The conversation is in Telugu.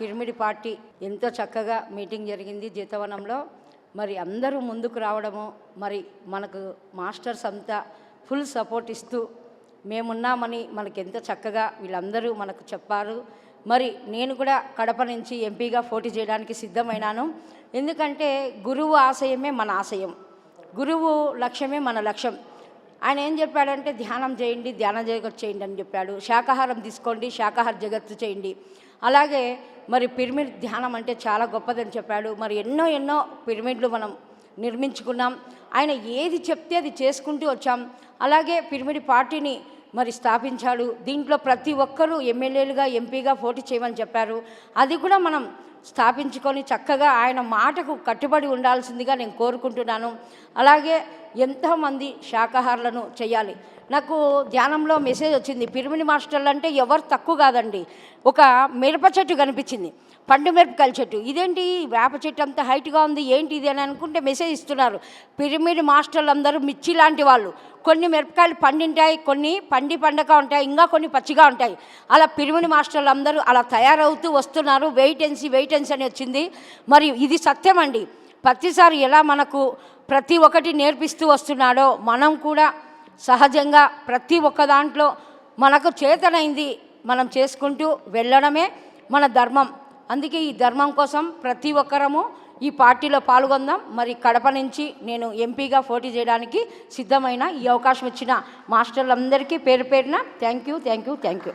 పిరిమిడి పార్టీ ఎంతో చక్కగా మీటింగ్ జరిగింది జీతవనంలో. మరి అందరూ ముందుకు రావడము మరి మనకు మాస్టర్స్ అంతా ఫుల్ సపోర్ట్ ఇస్తూ మేమున్నామని మనకి ఎంత చక్కగా వీళ్ళందరూ మనకు చెప్పారు. మరి నేను కూడా కడప నుంచి ఎంపీగా పోటీ చేయడానికి సిద్ధమైనాను. ఎందుకంటే గురువు ఆశయమే మన ఆశయం. గురువు లక్ష్యమే మన లక్ష్యం. ఆయన ఏం చెప్పాడంటే ధ్యానం చేయండి ధ్యాన జగత్ చేయండి అని చెప్పాడు. శాకాహారం తీసుకోండి శాకాహార జగత్తు చేయండి. అలాగే మరి పిరమిడ్ ధ్యానం అంటే చాలా గొప్పదని చెప్పాడు. మరి ఎన్నో ఎన్నో పిరమిడ్లు మనం నిర్మించుకున్నాం. ఆయన ఏది చెప్తే అది చేసుకుంటూ వచ్చాం. అలాగే పిరమిడ్ పార్టీని మరి స్థాపించాడు. దీంట్లో ప్రతి ఒక్కరూ ఎమ్మెల్యేలుగా ఎంపీగా పోటీ చేయమని చెప్పారు. అది కూడా మనం స్థాపించుకొని చక్కగా ఆయన మాటకు కట్టుబడి ఉండాల్సిందిగా నేను కోరుకుంటున్నాను. అలాగే ఎంతమంది శాకాహారులను చేయాలి? నాకు ధ్యానంలో మెసేజ్ వచ్చింది పిరిమిడి మాస్టర్లు అంటే ఎవరు తక్కువ కాదండి. ఒక మిరప చెట్టు కనిపించింది పండు మిరపకాయల చెట్టు. ఇదేంటి? వేప చెట్టు అంత హైట్గా ఉంది ఏంటి ఇది అని అనుకుంటే మెసేజ్ ఇస్తున్నారు. పిరిమిడి మాస్టర్లు అందరూ మిర్చి లాంటి వాళ్ళు. కొన్ని మిరపకాయలు పండింటాయి కొన్ని పండి పండగా ఉంటాయి ఇంకా కొన్ని పచ్చిగా ఉంటాయి. అలా పిరిమిడి మాస్టర్లు అందరూ అలా తయారవుతూ వస్తున్నారు. వెయిటెన్సీ వెయిటెన్సీ అని వచ్చింది. మరియు ఇది సత్యం అండి. ప్రతిసారి ఎలా మనకు ప్రతి ఒక్కటి నేర్పిస్తూ వస్తున్నాడో మనం కూడా సహజంగా ప్రతి ఒక్క దాంట్లో మనకు చేతనైంది మనం చేసుకుంటూ వెళ్ళడమే మన ధర్మం. అందుకే ఈ ధర్మం కోసం ప్రతి ఒక్కరము ఈ పార్టీలో పాల్గొందాం. మరి కడప నుంచి నేను ఎంపీగా పోటీ చేయడానికి సిద్ధమైన ఈ అవకాశం ఇచ్చిన మాస్టర్లందరికీ పేరు పేరున thank you thank you thank you.